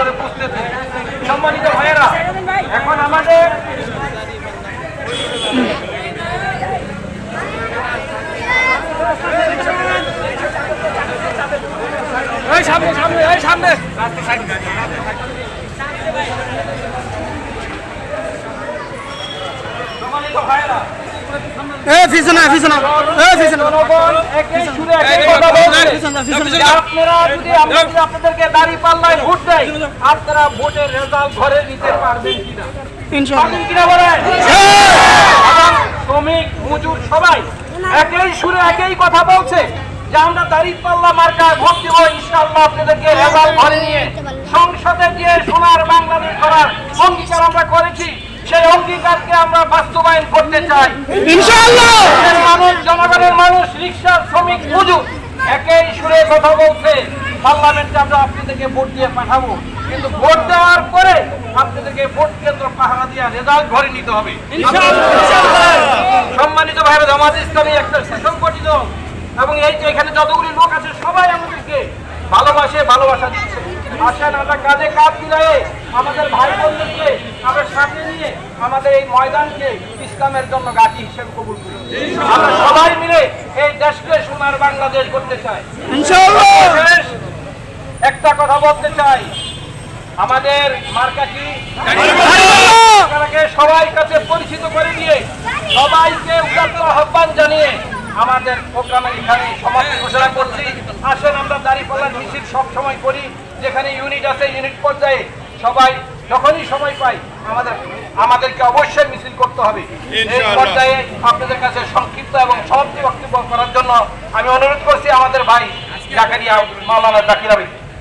করে বুঝতেছে সম্মানিত ভাইয়েরা এখন আমাদের এই সামনে সামনে এই সামনে। এ পিছনে পিছনে এ পিছনে আপনারা যদি আমরা যদি আপনাদেরকে দাড়ি পাল্লায় ভোট দেয় আপনারা ভোটের রেজাল্ট ঘরে নিতে পারবেন কিনা? পারবেন কিনা বলেন? শ্রমিক মজুর সবাই একই সুরে একই কথা বলছে যে আমরা দাড়ি পাল্লা মার্কায় ভোট দিব ইনশাআল্লাহ আপনাদেরকে রেজাল্ট ঘরে নিয়ে সংসদে গিয়ে সোনার বাংলাদেশ করার অঙ্গীকার আমরা করেছি। সেই অঙ্গীকারকে আমরা বাস্তবায়ন করতে চাই। মানুষ জনগণের মানুষ রিক্সা শ্রমিক মজুর একই সুরে কথা বলছে পার্লামেন্টে আমরা আপনাদেরকে ভোট দিয়ে পাঠাবো। কিন্তু ভোট দেওয়ার পরে আপনাদেরকে ভোট কেন্দ্র পাহারা দিয়ে রেজাল্ট ঘরে নিতে হবে। সম্মানিত ভাইরা জামাত ইসলামী একটা সুসংগঠিত এবং এই যে এখানে যতগুলি লোক আছে সবাই আমাদেরকে ভালোবাসে ভালোবাসা দিচ্ছে। আসেন আমরা কাজে কাজ মিলাই আমাদের ভাই বোনদেরকে আমরা সামনে নিয়ে আমাদের এই ময়দানকে ইসলামের জন্য গাঠি হিসেবে কবুল করি। আমরা সবাই মিলে এই দেশকে সোনার বাংলাদেশ করতে চাই একটা কথা বলতে চাই। আমাদের মার্কা কি? সবাই কাছে পরিচিত করে দিয়ে সবাইকে উদাত্ত আহ্বান জানিয়ে আমাদের প্রোগ্রামের এখানে সমাপ্তি ঘোষণা করছি। আসেন আমরা দাঁড়িপাল্লার মিছিল সব সময় করি। যেখানে ইউনিট আছে ইউনিট পর্যায়ে সবাই যখনই সময় পাই আমাদের আমাদেরকে অবশ্যই মিছিল করতে হবে। এই পর্যায়ে আপনাদের কাছে সংক্ষিপ্ত এবং সমাপ্তি বক্তব্য করার জন্য আমি অনুরোধ করছি আমাদের ভাই জাকারিয়া মাওলানা জাকির